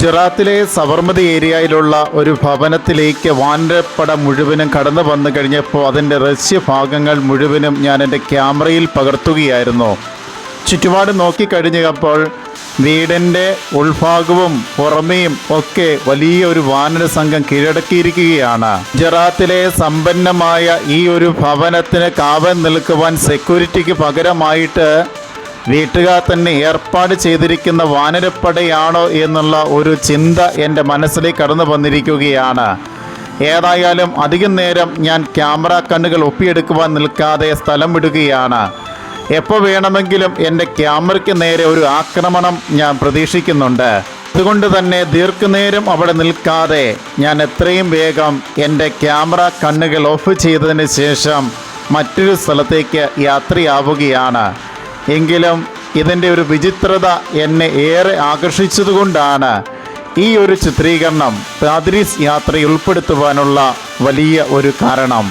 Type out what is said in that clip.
ഗുജറാത്തിലെ സബർമതി ഏരിയയിലുള്ള ഒരു ഭവനത്തിലേക്ക് വാനരപ്പട മുഴുവനും കടന്നു വന്നു കഴിഞ്ഞപ്പോൾ അതിന്റെ ഭാഗങ്ങൾ മുഴുവനും ഞാൻ എന്റെ ക്യാമറയിൽ പകർത്തുകയായിരുന്നു. ചുറ്റുപാട് നോക്കിക്കഴിഞ്ഞപ്പോൾ വീടിന്റെ ഉൾഭാഗവും പുറമേയും ഒക്കെ വലിയ ഒരു വാനര സംഘം കീഴടക്കിയിരിക്കുകയാണ്. ഗുജറാത്തിലെ സമ്പന്നമായ ഈ ഒരു ഭവനത്തിന് കാവൽ നിൽക്കുവാൻ സെക്യൂരിറ്റിക്ക് പകരമായിട്ട് വീട്ടുകാർ തന്നെ ഏർപ്പാട് ചെയ്തിരിക്കുന്ന വാനരപ്പടയാണോ എന്നുള്ള ഒരു ചിന്ത എന്റെ മനസ്സിലേക്ക് കടന്നു വന്നിരിക്കുകയാണ്. ഏതായാലും അധികം നേരം ഞാൻ ക്യാമറ കണ്ണുകൾ ഒപ്പിയെടുക്കുവാൻ നിൽക്കാതെ സ്ഥലം വിടുകയാണ്. എപ്പോൾ വേണമെങ്കിലും എന്റെ ക്യാമറയ്ക്ക് നേരെ ഒരു ആക്രമണം ഞാൻ പ്രതീക്ഷിക്കുന്നുണ്ട്. അതുകൊണ്ട് തന്നെ ദീർഘനേരം അവിടെ നിൽക്കാതെ ഞാൻ എത്രയും വേഗം എന്റെ ക്യാമറ കണ്ണുകൾ ഓഫ് ചെയ്തതിന് ശേഷം മറ്റൊരു സ്ഥലത്തേക്ക് യാത്രയാവുകയാണ്. എങ്കിലും ഇതിന്റെ ഒരു വിചിത്രത എന്നെ ഏറെ ആകർഷിച്ചതുകൊണ്ടാണ് ഈ ഒരു ചിത്രീകരണം പാദ്രീസ് യാത്രയിൽ ഉൾപ്പെടുത്തുവാനുള്ള വലിയ ഒരു കാരണം.